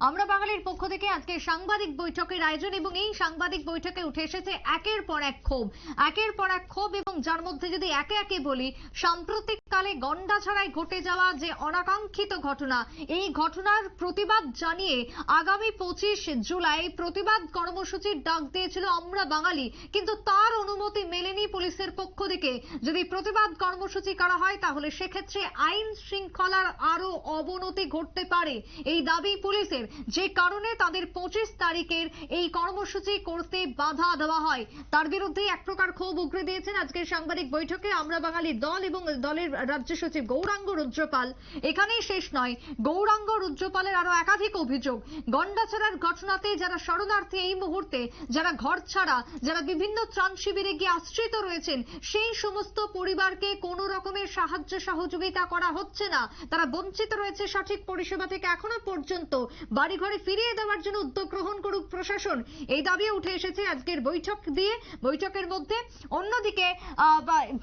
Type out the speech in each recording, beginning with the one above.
আমরা বাঙালির পক্ষ থেকে আজকে সাংবাদিক বৈঠকের আয়োজন এবং এই সাংবাদিক বৈঠকে উঠে এসেছে একের পর এক ক্ষোভ। একের পর এক ক্ষোভ এবং যার মধ্যে যদি একে একে বলি সাম্প্রতিক কালে গন্ডাছড়ায় ঘটে যাওয়া যে অনাকাঙ্ক্ষিত ঘটনা, এই ঘটনার প্রতিবাদ জানিয়ে আগামী পঁচিশ জুলাই প্রতিবাদ কর্মসূচির ডাক দিয়েছিল আমরা বাঙালি। কিন্তু তার অনুমতি মেলেনি পুলিশের পক্ষ থেকে। যদি প্রতিবাদ কর্মসূচি করা হয়, তাহলে সেক্ষেত্রে আইন শৃঙ্খলার আরও অবনতি ঘটতে পারে। এই দাবি পুলিশের। যে কারণে তাদের পঁচিশ তারিখের এই কর্মসূচি করতে বাধা দেওয়া হয়। তার বিরুদ্ধে এক প্রকার ক্ষোভ উগরে দিয়েছেন আজকের সাংবাদিক বৈঠকে আমরা বাঙালির দল এবং দলের রাজ্য সচিব গৌরাঙ্গ রুদ্রপাল। এখানেই শেষ নয়, গৌরাঙ্গ রুদ্রপালের আরও একাধিক অভিযোগ। গন্ডাছড়ার ঘটনাতে যারা শরণার্থী এই মুহূর্তে, যারা ঘর ছাড়া, যারা বিভিন্ন ত্রাণ শিবিরে গিয়ে আশ্রিত রয়েছেন, সেই সমস্ত পরিবারকে কোনো রকমের সাহায্য সহযোগিতা করা হচ্ছে না। তারা বঞ্চিত রয়েছে সঠিক পরিষেবা থেকে এখনও পর্যন্ত। বাড়িঘরে ফিরিয়ে দেওয়ার জন্য উদ্যোগ গ্রহণ করুক প্রশাসন। এই দাবি উঠে এসেছে আজকের বৈঠক দিয়ে। বৈঠকের মধ্যে অন্যদিকে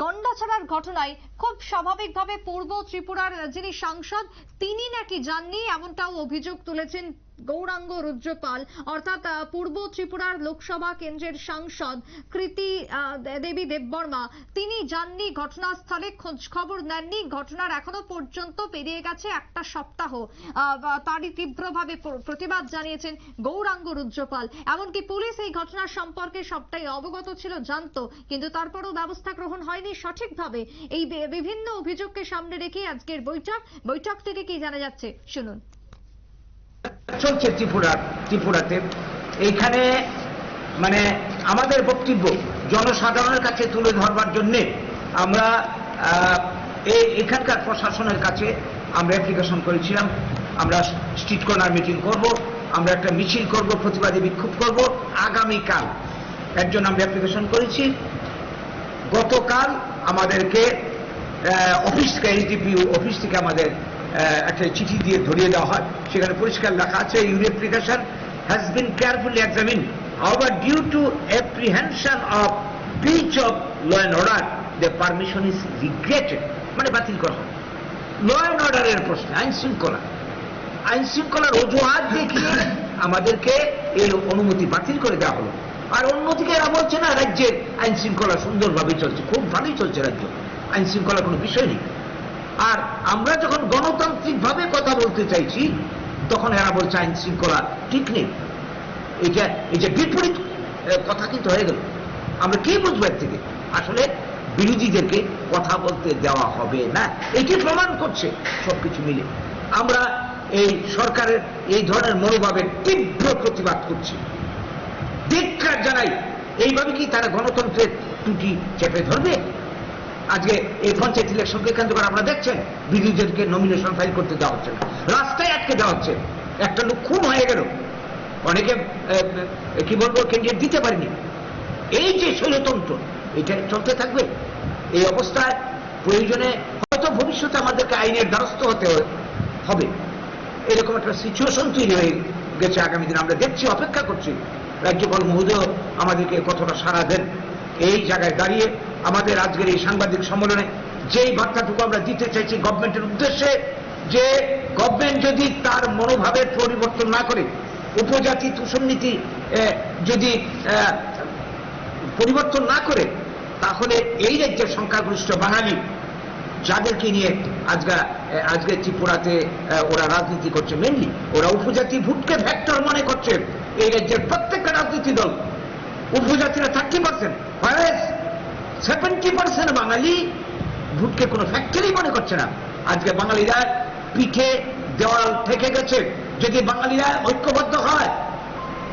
গন্ডাছড়ার ঘটনায় খুব স্বাভাবিকভাবে পূর্ব ত্রিপুরার যিনি সাংসদ, তিনি নাকি যাননি, এমনটাও অভিযোগ তুলেছেন গৌরাঙ্গ রুদ্রপাল, অর্থাৎ পূর্ব ত্রিপুরার লোকসভা কেন্দ্রের সাংসদ কৃতি দেবী দেববর্মা। তিনি যাননি ঘটনাস্থলে খোঁজ খবর নেননি। ঘটনার এখনও পর্যন্ত পেরিয়ে গেছে একটা সপ্তাহ। তারই তীব্রভাবে প্রতিবাদ জানিয়েছেন গৌরাঙ্গ রুদ্রপাল। এমনকি পুলিশ এই ঘটনার সম্পর্কে সবটাই অবগত ছিল, জানতো। কিন্তু তারপরও ব্যবস্থা গ্রহণ হয়নি সঠিকভাবে। এই বিভিন্ন অভিযোগকে সামনে রেখে আজকের বৈঠক। বৈঠক থেকে কি জানা যাচ্ছে? শুনুন। চলছে ত্রিপুরা, ত্রিপুরাতে। এইখানে মানে আমাদের বক্তব্য, জনসাধারণের কাছে তুলে ধরবার জন্যে আমরা এখানকার প্রশাসনের কাছে আমরা অ্যাপ্লিকেশন করেছিলাম। আমরা স্ট্রিট কর্নার মিটিং করব, আমরা একটা মিছিল করব, প্রতিবাদী বিক্ষোভ করব। আগামীকাল এর জন্য আমরা অ্যাপ্লিকেশন করেছি। গতকাল আমাদেরকে অফিস থেকে এসডিপিউ অফিস থেকে আমাদের একটা চিঠি দিয়ে ধরিয়ে দেওয়া হয়। সেখানে পরিষ্কার লেখা আছে your application has been carefully examine আবার due to apprehension of breach of law and order the permission is regretted মানে বাতিল করা হয়। ল অ্যান্ড অর্ডারের প্রশ্ন, আইন শৃঙ্খলা। আইন শৃঙ্খলার অজুহাত দেখিয়ে আমাদেরকে এই অনুমতি বাতিল করে দেওয়া হলো। আর অন্যদিকে এরা বলছে, না, রাজ্যের আইন শৃঙ্খলা সুন্দরভাবে চলছে, খুব ভালোই চলছে রাজ্য। আইন শৃঙ্খলার কোনো বিষয় নেই। আর আমরা যখন গণতান্ত্রিকভাবে কথা বলতে চাইছি, তখন এরা বলছে আইন শৃঙ্খলা ঠিক নেই। এটা এই যে বিপরীত কথা কিন্তু হয়ে গেল। আমরা কি বুঝব এর থেকে? আসলে বিরোধীদেরকে কথা বলতে দেওয়া হবে না। এটি প্রমাণ করছে সবকিছু মিলে। আমরা এই সরকারের এই ধরনের মনোভাবের তীব্র প্রতিবাদ করছি। ধিক্কার জানাই। এইভাবে কি তারা গণতন্ত্রের ত্রুটি চেপে ধরবে? আজকে এই পঞ্চায়েত ইলেকশনকে কেন্দ্র করে আমরা দেখছেন? বিরোধীদেরকে নমিনেশন ফাইল করতে দেওয়া হচ্ছে না। রাস্তায় আটকে দেওয়া হচ্ছে। একটা লোক খুন হয়ে গেল। অনেকে কি বলব ক্যান্ডিডেট দিতে পারেনি। এই যে শৈলতন্ত্র এটা চলতে থাকবে? এই অবস্থায় প্রয়োজনে হয়তো ভবিষ্যতে আমাদেরকে আইনের দ্বারস্থ হতে হবে- এরকম একটা সিচুয়েশন তৈরি হয়ে গেছে আগামী দিনে। আমরা দেখছি, অপেক্ষা করছি। রাজ্যপাল মহোদয় আমাদেরকে কতটা সাড়া দেন। এই জায়গায় দাঁড়িয়ে আমাদের আজকের এই সাংবাদিক সম্মেলনে যেই বার্তাটুকু আমরা দিতে চাইছি গভর্নমেন্টের উদ্দেশ্যে, যে গভর্নমেন্ট যদি তার মনোভাবের পরিবর্তন না করে, উপজাতি তুষণ নীতি যদি পরিবর্তন না করে, তাহলে এই রাজ্যের সংখ্যাগরিষ্ঠ বাঙালি, যাদেরকে নিয়ে আজকে আজকে ত্রিপুরাতে ওরা রাজনীতি করছে মেনলি ওরা উপজাতি ভোটকে ভ্যাক্টর মনে করছে, এই রাজ্যের প্রত্যেকটা রাজনীতি দল, উপজাতিরা থার্টি পার্সেন্ট সেভেন্টি পার্সেন্ট বাঙালি ভোটকে কোনো ফ্যাক্টরি মনে করছে না। আজকে বাঙালিরা পিঠে, দেওয়াল থেকে গেছে। যদি বাঙালিরা ঐক্যবদ্ধ হয়,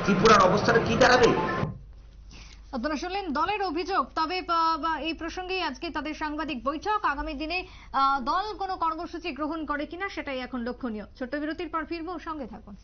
ত্রিপুরার অবস্থাটা কি দাঁড়াবে? আপনারা শুনলেন দলের অভিযোগ, তবে এই প্রসঙ্গেই আজকে তাদের সাংবাদিক বৈঠক। আগামী দিনে দল কোনো কর্মসূচি গ্রহণ করে কিনা সেটাই এখন লক্ষণীয়। ছোট্ট বিরতির পর ফিরবো, সঙ্গে থাকুন।